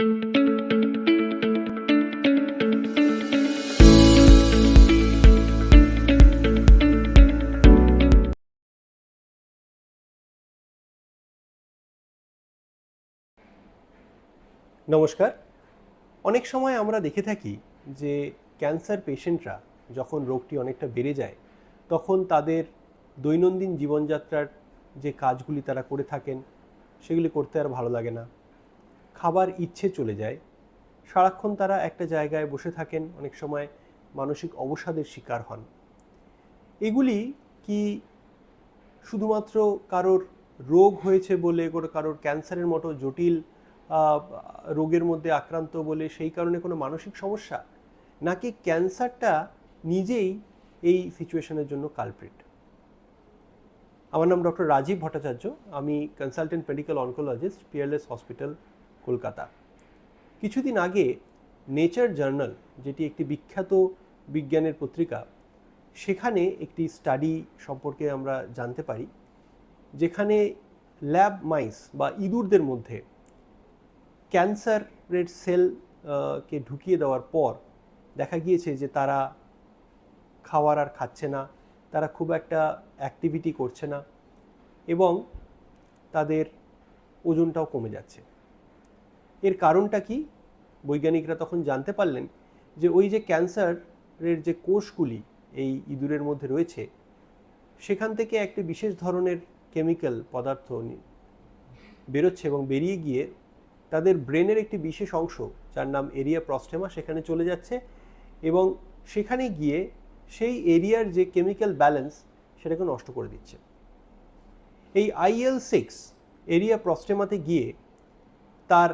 নমস্কার। অনেক সময় আমরা দেখে থাকি যে ক্যান্সার পেশেন্টরা যখন রোগটি অনেকটা বেড়ে যায়, তখন তাদের দৈনন্দিন জীবনযাত্রার যে কাজগুলি তারা করে থাকেন, সেগুলি করতে আর ভালো লাগে না। খাবার ইচ্ছে চলে যায়। সারাক্ষণ তারা একটা জায়গায় বসে থাকেন, অনেক সময় মানসিক অবসাদের শিকার হন। এগুলি কি শুধুমাত্র কারোর রোগ হয়েছে বলে, কোনো কারোর ক্যান্সারের মতো জটিল রোগের মধ্যে আক্রান্ত বলে সেই কারণে কোনো মানসিক সমস্যা? নাকি ক্যান্সারটা নিজেই এই সিচুয়েশনের জন্য কালপ্রিট আমার নাম ডক্টর রাজীব ভট্টাচার্য। আমি consultant medical oncologist Peerless hospital Kolkata. কিছুদিন আগে নেচার জার্নাল যেটি একটি বিখ্যাত বিজ্ঞানের পত্রিকা, সেখানে একটি স্টাডি সম্পর্কে আমরা জানতে পারি, যেখানে ল্যাব মাইস বা ইঁদুরদের মধ্যে ক্যান্সারের সেল কে ঢুকিয়ে দেওয়ার পর দেখা গিয়েছে যে তারা খাওয়ার আর খাচ্ছে না, তারা খুব একটা অ্যাক্টিভিটি করছে না এবং তাদের ওজনটাও কমে যাচ্ছে। এর কারণটা কি? বৈজ্ঞানিকরা তখন জানতে পারলেন যে ওই যে ক্যান্সারের যে কোষগুলি এই ইঁদুরের মধ্যে রয়েছে, সেখান থেকে একটি বিশেষ ধরনের কেমিক্যাল পদার্থ বেরোচ্ছে এবং বেরিয়ে গিয়ে তাদের ব্রেনের একটি বিশেষ অংশ, যার নাম এরিয়া প্রস্টেমা সেখানে চলে যাচ্ছে এবং সেখানে গিয়ে সেই এরিয়ার যে কেমিক্যাল ব্যালেন্স, সেটাকে নষ্ট করে দিচ্ছে। এই আইএল সিক্স এরিয়া প্রস্টেমাতে গিয়ে তার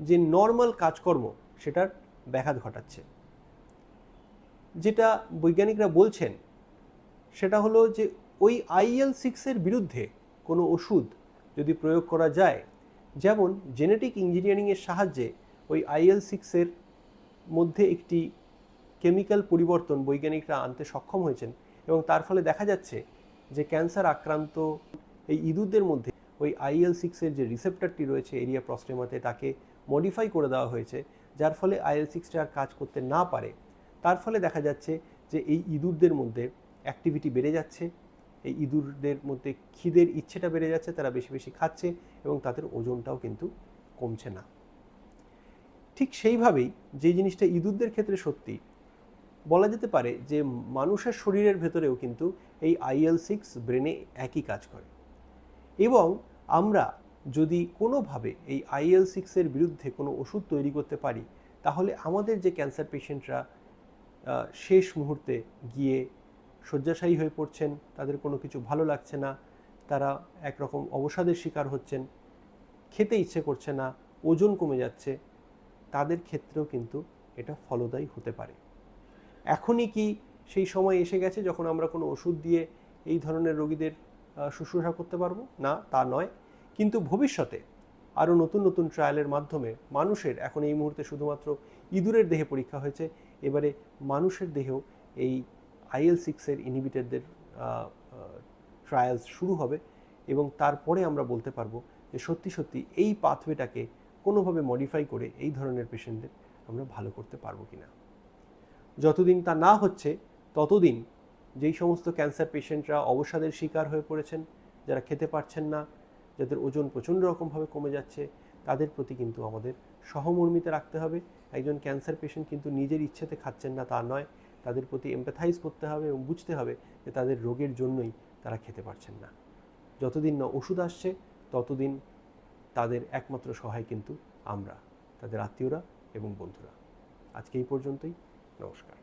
যে নর্মাল কাজকর্ম সেটার ব্যাঘাত ঘটাচ্ছে। যেটা বৈজ্ঞানিকরা বলছেন, সেটা হলো যে ওই আইএল সিক্সের বিরুদ্ধে কোনো ওষুধ যদি প্রয়োগ করা যায়, যেমন জেনেটিক ইঞ্জিনিয়ারিংয়ের সাহায্যে ওই আইএল সিক্সের মধ্যে একটি কেমিক্যাল পরিবর্তন বৈজ্ঞানিকরা আনতে সক্ষম হয়েছেন এবং তার ফলে দেখা যাচ্ছে যে ক্যান্সার আক্রান্ত এই ইঁদুরদের মধ্যে ওই আইএল সিক্সের যে রিসেপ্টারটি রয়েছে এরিয়া প্রস্টেমাতে তাকে মডিফাই করে দেওয়া হয়েছে, যার ফলে আইএল সিক্সটা আর কাজ করতে না পারে। তার ফলে দেখা যাচ্ছে যে এই ইঁদুরদের মধ্যে অ্যাক্টিভিটি বেড়ে যাচ্ছে, এই ইঁদুরদের মধ্যে খিদের ইচ্ছেটা বেড়ে যাচ্ছে, তারা বেশি বেশি খাচ্ছে এবং তাদের ওজনটাও কিন্তু কমছে না। ঠিক সেইভাবেই যে জিনিসটা ইঁদুরদের ক্ষেত্রে সত্যি, বলা যেতে পারে যে মানুষের শরীরের ভেতরেও কিন্তু এই আইএল সিক্স ব্রেনে একই কাজ করে। এবং আমরা যদি কোনোভাবে এই আইএল সিক্সের বিরুদ্ধে কোনো ওষুধ তৈরি করতে পারি, তাহলে আমাদের যে ক্যান্সার পেশেন্টরা শেষ মুহূর্তে গিয়ে শয্যাশায়ী হয়ে পড়ছেন, তাদের কোনো কিছু ভালো লাগছে না, তারা একরকম অবসাদের শিকার হচ্ছেন, খেতে ইচ্ছে করছে না, ওজন কমে যাচ্ছে, তাদের ক্ষেত্রেও কিন্তু এটা ফলদায়ী হতে পারে। এখনই কি সেই সময় এসে গেছে যখন আমরা কোনো ওষুধ দিয়ে এই ধরনের রোগীদের শুশ্রূষা করতে পারব? না, তা নয়। কিন্তু ভবিষ্যতে আরও নতুন নতুন ট্রায়ালের মাধ্যমে মানুষের, এখন এই মুহূর্তে শুধুমাত্র ইঁদুরের দেহে পরীক্ষা হয়েছে, এবারে মানুষের দেহেও এই আইএল সিক্সের ইনহিবিটারদের ট্রায়ালস শুরু হবে এবং তারপরে আমরা বলতে পারব যে সত্যি সত্যি এই পাথওয়েটাকে কোনোভাবে মডিফাই করে এই ধরনের পেশেন্টদের আমরা ভালো করতে পারব কিনা। যতদিন তা না হচ্ছে, ততদিন যেই সমস্ত ক্যান্সার পেশেন্টরা অবসাদের শিকার হয়ে পড়েছেন, যারা খেতে পারছেন না, যাদের ওজন প্রচণ্ড রকমভাবে কমে যাচ্ছে, তাদের প্রতি কিন্তু আমাদের সহমর্মিতা রাখতে হবে। একজন ক্যান্সার পেশেন্ট কিন্তু নিজের ইচ্ছেতে খাচ্ছেন না তা নয়, তাদের প্রতি এমপ্যাথাইজ করতে হবে এবং বুঝতে হবে যে তাদের রোগের জন্যই তারা খেতে পারছেন না। যতদিন না ওষুধ আসছে, ততদিন তাদের একমাত্র সহায় কিন্তু আমরা, তাদের আত্মীয়রা এবং বন্ধুরা। আজকে এই পর্যন্তই, নমস্কার।